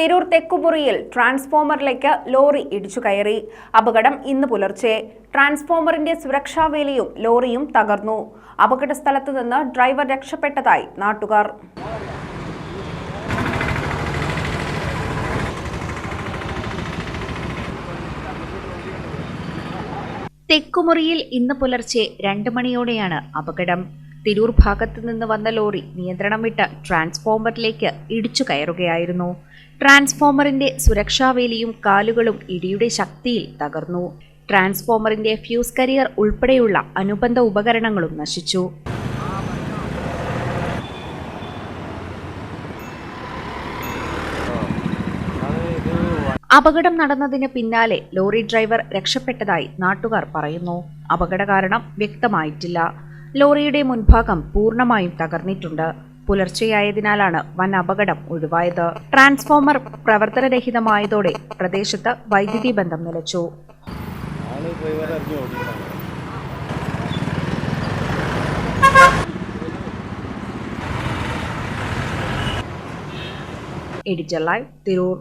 Tirur തെക്കുപുറിയിൽ ട്രാൻസ്ഫോമറിലേക്ക് lorry ഇടിച്ചു കയറി. അപകടം ഇന്ന് പുലർച്ചെ. ട്രാൻസ്ഫോമറിന്റെ സുരക്ഷാ വേലിയും ലോറിയും തകർന്നു. അപകട സ്ഥലത്ത് നിന്ന് ഡ്രൈവർ രക്ഷപ്പെട്ടതായി നാട്ടുകാർ. തെക്കുമുറിയിൽ ഇന്ന് പുലർച്ചെ രണ്ട് മണിയോടെയാണ് അപകടം. തിരൂർ ഭാഗത്ത് നിന്ന് വന്ന ലോറി നിയന്ത്രണം വിട്ട് ട്രാൻസ്ഫോമറിലേക്ക് ഇടിച്ചു കയറുകയായിരുന്നു. ട്രാൻസ്ഫോമറിന്റെ സുരക്ഷാവേലിയും കാലുകളും ഇടിയുടെ ശക്തിയിൽ തകർന്നു. ട്രാൻസ്ഫോമറിന്റെ ഫ്യൂസ് കരിയർ ഉൾപ്പെടെയുള്ള അനുബന്ധ ഉപകരണങ്ങളും നശിച്ചു. അപകടം നടന്നതിന് പിന്നാലെ ലോറി ഡ്രൈവർ രക്ഷപ്പെട്ടതായി നാട്ടുകാർ പറയുന്നു. അപകട കാരണം വ്യക്തമായിട്ടില്ല. ലോറിയുടെ മുൻഭാഗം പൂർണമായും തകർന്നിട്ടുണ്ട്. പുലർച്ചെയായതിനാലാണ് വൻ അപകടം ഒഴിവായത്. ട്രാൻസ്ഫോമർ പ്രവർത്തനരഹിതമായതോടെ പ്രദേശത്ത് വൈദ്യുതി ബന്ധം നിലച്ചു. Editor live Tirur.